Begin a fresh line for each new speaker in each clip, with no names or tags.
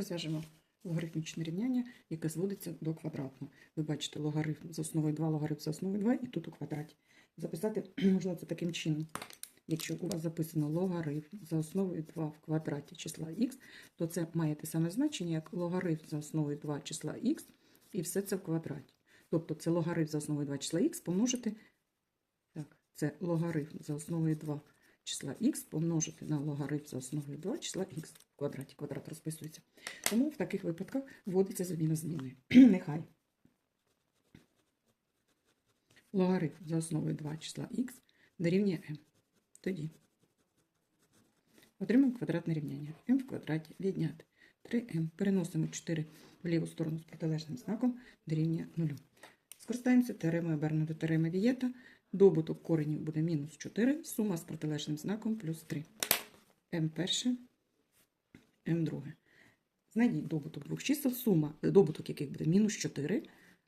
Розв'яжемо логарифмічне рівняння, яке зводиться до квадратного. Ви бачите логарифм за основою 2, логарифм за основою 2 і тут у квадраті. Записати можна це таким чином. Якщо у вас записано логарифм за основою 2 в квадраті числа х, то це має те саме значення, як логарифм за основою 2 числа х, і все це в квадраті. Тобто це логарифм за основою 2 числа х помножити. Так, це логарифм за основою 2 числа х помножити на логарифм за основою 2 числа х в квадраті. Квадрат розписується. Тому в таких випадках вводиться заміна зміною. Нехай. Логарифм за основою 2 числа х дорівнює m. Тоді отримаємо квадратне рівняння. m в квадраті відняти 3m. Переносимо 4 в ліву сторону з протилежним знаком дорівнює 0. Скористаємося теоремою Берна до теореми Вієта. Добуток коренів буде мінус 4, сума з протилежним знаком плюс 3. m перше, m друге. Знайдіть добуток двох чисел, сума, добуток яких буде мінус 4,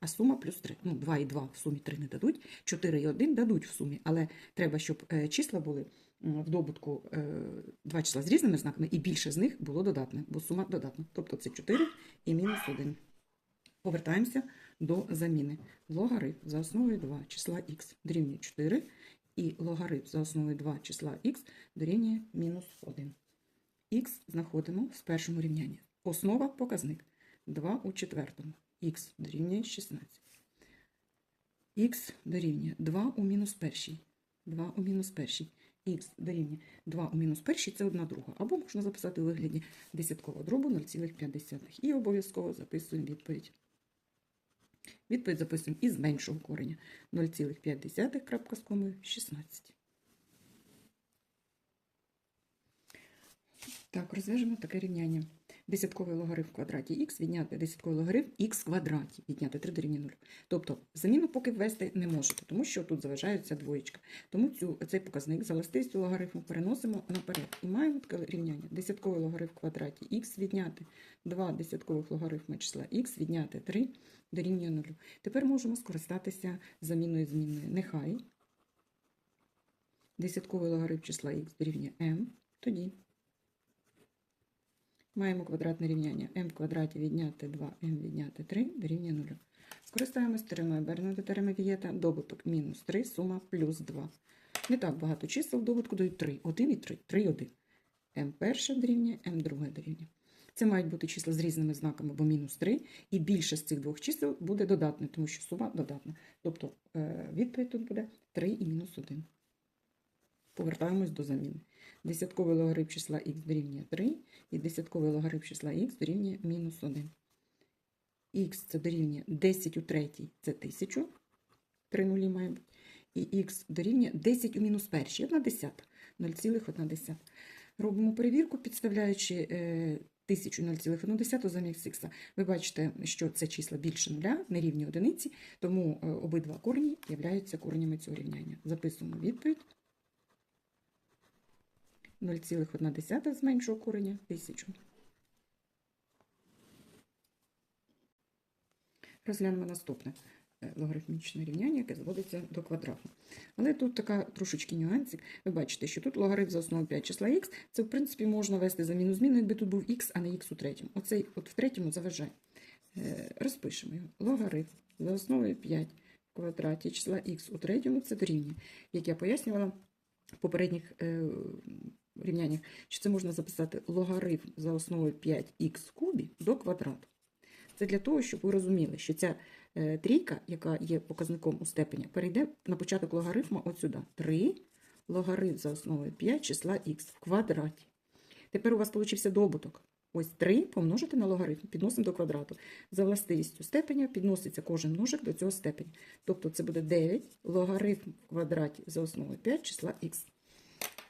а сума плюс 3. Ну, 2 і 2 в сумі 3 не дадуть, 4 і 1 дадуть в сумі, але треба, щоб е, числа були в добутку е, два числа з різними знаками, і більше з них було додатне, бо сума додатна. Тобто це 4 і мінус 1. Повертаємося до заміни. Логарифм за основою 2 числа х дорівнює 4, і логарифм за основою 2 числа х дорівнює мінус 1. Х знаходимо в першому рівнянні. Основа показник 2 у четвертому. Х дорівнює 16. Х дорівнює 2 у мінус першій. 2 у мінус першій. Х дорівнює 2 у мінус першій це одна друга. Або можна записати у вигляді десяткового дробу 0,5. І обов'язково записуємо відповідь. Відповідь записуємо із меншого кореня 0,5 крапка з комою 16. Так, розв'яжемо таке рівняння. Десятковий логарифм в квадраті х відняти десятковий логарифм х квадраті відняти 3 дорівнює 0. Тобто заміну поки ввести не можете, тому що тут заважається двоєчка. Тому цю, цей показник за властивістю логарифму переносимо наперед. І маємо таке рівняння. Десятковий логарифм в квадраті х відняти 2 десяткових логарифми числа х відняти 3 дорівнює 0. Тепер можемо скористатися заміною змінною. Нехай десятковий логарифм числа х дорівнює m, тоді Маємо квадратне рівняння m в квадраті відняти 2m відняти 3 дорівнює 0. Скористаємось теоремою Берна до теореми Вієта. Добуток мінус 3, сума плюс 2. Не так багато чисел добутку дають 3. 1 і 3. 3 і 1. m перше дорівнює, m друге дорівнює. Це мають бути числа з різними знаками, бо мінус 3. І більше з цих двох чисел буде додатне, тому що сума додатна. Тобто е, відповідь тут буде 3 і мінус 1. Повертаємось до заміни. Десятковий логарифм числа х дорівнює 3, і десятковий логарифм числа х дорівнює мінус 1. Х це дорівнює 10 у третій – це 1000, 3 нулі має бути. І х дорівнює 10 у мінус першій, 1 десята, 0,1. Робимо перевірку, підставляючи е, 1000 0,1 замість х. Ви бачите, що це числа більше нуля, не рівні одиниці, тому е, обидва корені являються коренями цього рівняння. Записуємо відповідь. 0,1 з меншого кореня 1000. Розглянемо наступне е, логарифмічне рівняння, яке зводиться до квадрату. Але тут така трошечки нюансик. Ви бачите, що тут логарифм за основу 5 числа х, це, в принципі, можна вести заміну зміну, якби тут був х, а не х у третьому. Оцей от в третьому заважає. Е, Розпишемо його. Логарифм за основою 5 в квадраті числа х у третьому це дорівнює. Як я пояснювала в попередніх рівняннях, що це можна записати логарифм за основою 5х кубі до квадрату. Це для того, щоб ви розуміли, що ця е, трійка, яка є показником у степені, перейде на початок логарифму от сюди. 3 логарифм за основою 5 числа х в квадраті. Тепер у вас получився добуток. Ось 3 помножити на логарифм, підносимо до квадрату. За властивістю степеня підноситься кожен множик до цього степеня. Тобто це буде 9 логарифм в квадраті за основою 5 числа х.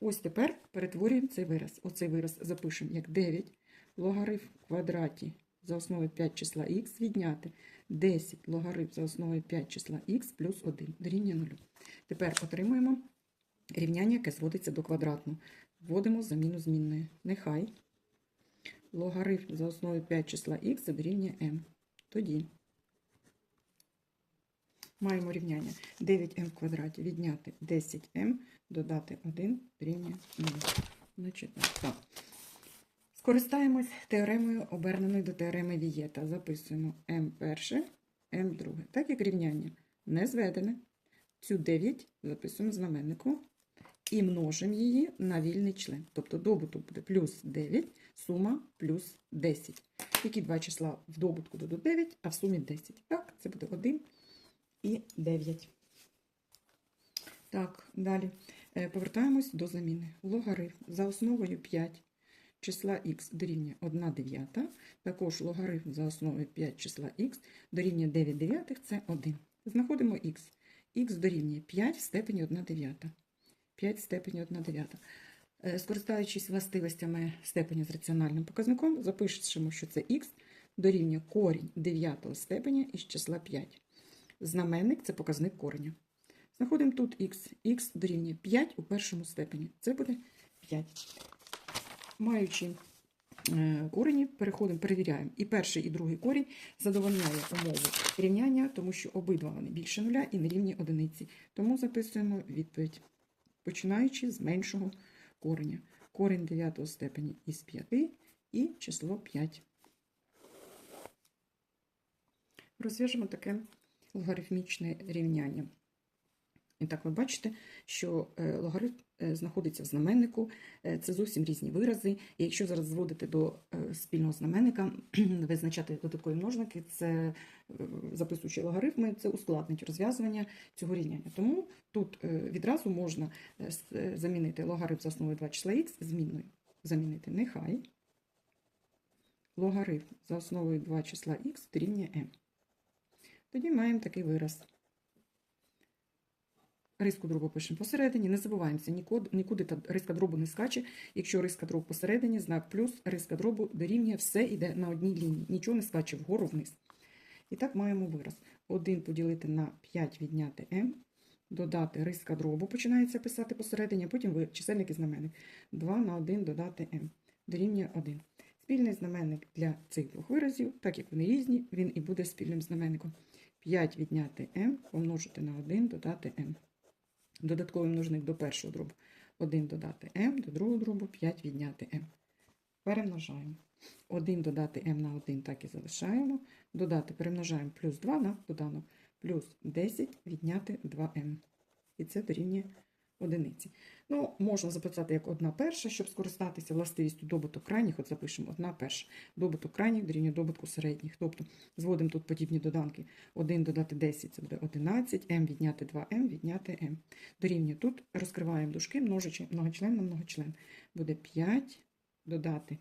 Ось тепер перетворюємо цей вираз. Оцей вираз запишемо як 9 логарифм в квадраті за основою 5 числа х відняти 10 логарифм за основою 5 числа х плюс 1 дорівнює 0. Тепер отримуємо рівняння, яке зводиться до квадратного. Вводимо заміну змінної. Нехай логарифм за основою 5 числа х дорівнює m. Тоді маємо рівняння 9m в квадраті відняти 10m, додати 1 дорівнює 0. Значить. Скористаємось теоремою, оберненою до теореми Вієта. Записуємо m перше, m друге. Так як рівняння не зведене, цю 9 записуємо знаменнику і множимо її на вільний член. Тобто добуток буде плюс 9, сума плюс 10. Які два числа в добутку дадуть 9, а в сумі 10. Так, це буде 1 і 9. Так, далі. Е, Повертаємось до заміни. Логарифм за основою 5 числа х дорівнює 1 дев'ята. Також логарифм за основою 5 числа х дорівнює 9 дев'ятих – це 1. Знаходимо х. х дорівнює 5 в степені 1 дев'ята. 5 в степені 1 дев'ята. Е, Скористаючись властивостями степеня з раціональним показником, запишемо, що це х дорівнює корінь 9 степеня із числа 5. Знаменник – це показник кореня. Знаходимо тут х. х дорівнює 5 у першому степені. Це буде 5. Маючи е, корені, переходимо, перевіряємо. І перший, і другий корінь задовольняє умову рівняння, тому що обидва вони більше нуля і не рівні одиниці. Тому записуємо відповідь, починаючи з меншого кореня. Корінь 9 степені із 5 і число 5. Розв'яжемо таке логарифмічне рівняння. І так ви бачите, що е, логарифм е, знаходиться в знаменнику, е, це зовсім різні вирази. І якщо зараз зводити до спільного знаменника, визначати додаткові множники, це записуючи логарифми, це ускладнить розв'язування цього рівняння. Тому тут відразу можна замінити логарифм за основою 2 числа х змінною. Замінити нехай логарифм за основою 2 числа х дорівнює m. Тоді маємо такий вираз. Риску дробу пишемо посередині. Не забуваємося, нікуди, та риска дробу не скаче. Якщо риска дробу посередині, знак плюс, риска дробу дорівнює, все йде на одній лінії. Нічого не скаче вгору вниз. І так маємо вираз. 1 поділити на 5 відняти m, додати риска дробу, починається писати посередині, потім ви- чисельник і знаменник. 2 на 1 додати m, дорівнює 1. Спільний знаменник для цих двох виразів, так як вони різні, він і буде спільним знаменником. 5 відняти М, помножити на 1, додати М. Додатковий множник до першого дробу 1 додати М, до другого дробу 5 відняти М. Перемножаємо. 1 додати М на 1 так і залишаємо. Додати перемножаємо плюс 2 на доданок. Плюс 10 відняти 2m. І це дорівнює одиниці. Ну, можна записати як одна перша, щоб скористатися властивістю добуток крайніх. От запишемо одна перша. Добуток крайніх дорівнює добутку середніх. Тобто зводимо тут подібні доданки. 1 додати 10 це буде 11, m відняти 2m, відняти m. Дорівнює тут розкриваємо дужки, множичи многочлен на многочлен. Буде 5 додати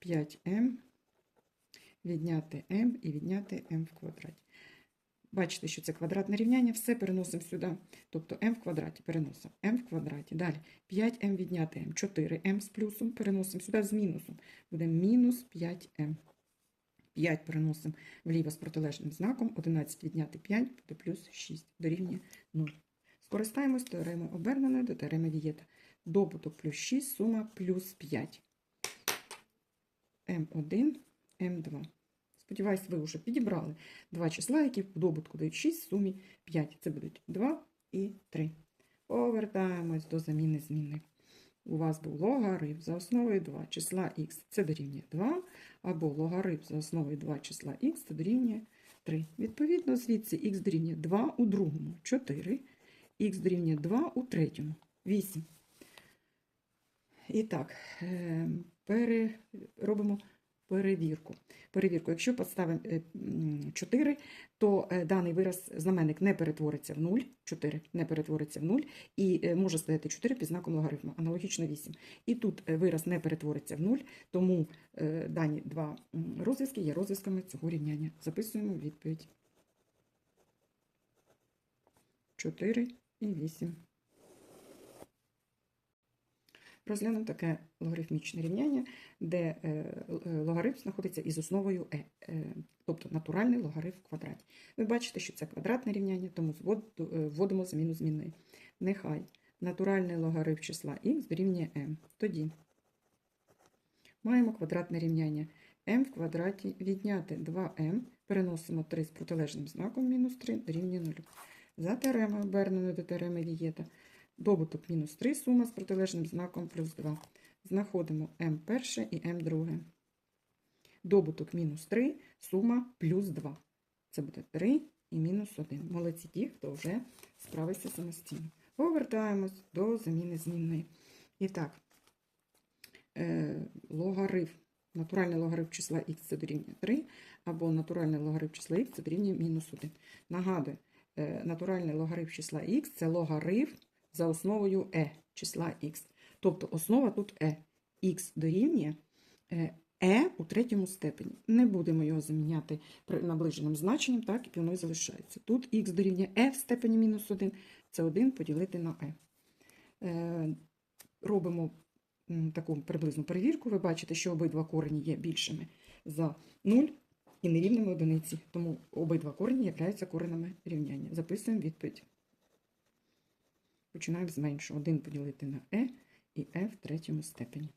5m, відняти m і відняти m в квадраті. Бачите, що це квадратне рівняння, все переносимо сюди. Тобто m в квадраті переносимо m в квадраті. Далі 5m відняти m, 4m з плюсом переносимо сюди з мінусом. Буде мінус 5m. 5 переносимо вліво з протилежним знаком, 11 відняти 5 буде плюс 6, дорівнює 0. Скористаємось теоремою оберненою до теореми Вієта. Добуток плюс 6, сума плюс 5. М1, М2. Сподіваюсь, ви вже підібрали два числа, які в добутку дають 6, в сумі 5. Це будуть 2 і 3. Повертаємось до заміни змінних. У вас був логарифм за основою 2 числа х, це дорівнює 2, або логарифм за основою 2 числа х, це дорівнює 3. Відповідно, звідси х дорівнює 2 у другому 4, х дорівнює 2 у третьому 8. І так, е, пере, робимо перевірку. Перевірку. Якщо підставимо е, 4, то е, даний вираз знаменник не перетвориться в 0, 4 не перетвориться в 0, і е, може стояти 4 під знаком логарифму, аналогічно 8. І тут вираз не перетвориться в 0, тому дані два розв'язки є розв'язками цього рівняння. Записуємо відповідь. 4 і 8. Розглянемо таке логарифмічне рівняння, де е, е, логарифм знаходиться із основою e, тобто натуральний логарифм в квадраті. Ви бачите, що це квадратне рівняння, тому вводимо заміну змінної. Нехай натуральний логарифм числа х дорівнює m. Тоді маємо квадратне рівняння m в квадраті відняти 2m, переносимо 3 з протилежним знаком мінус 3 дорівнює 0. За теоремою оберненою до теореми Вієта Добуток мінус 3, сума з протилежним знаком плюс 2. Знаходимо m перше і m друге. Добуток мінус 3, сума плюс 2. Це буде 3 і мінус 1. Молодці ті, хто вже справився самостійно. Повертаємось до заміни змінної. І так, е, логарифм, натуральний логарифм числа х це дорівнює 3, або натуральний логарифм числа х це дорівнює мінус 1. Нагадую, е, натуральний логарифм числа х це логарифм за основою e числа х. Тобто основа тут e. х дорівнює e у третьому степені. Не будемо його заміняти наближеним значенням, так як воно і залишається. Тут х дорівнює e в степені мінус 1, це 1 поділити на e. Е, Робимо таку приблизну перевірку. Ви бачите, що обидва корені є більшими за 0 і нерівними одиниці. Тому обидва корені являються коренами рівняння. Записуємо відповідь. Починаємо з меншого. 1 поділити на e і e в третьому степені.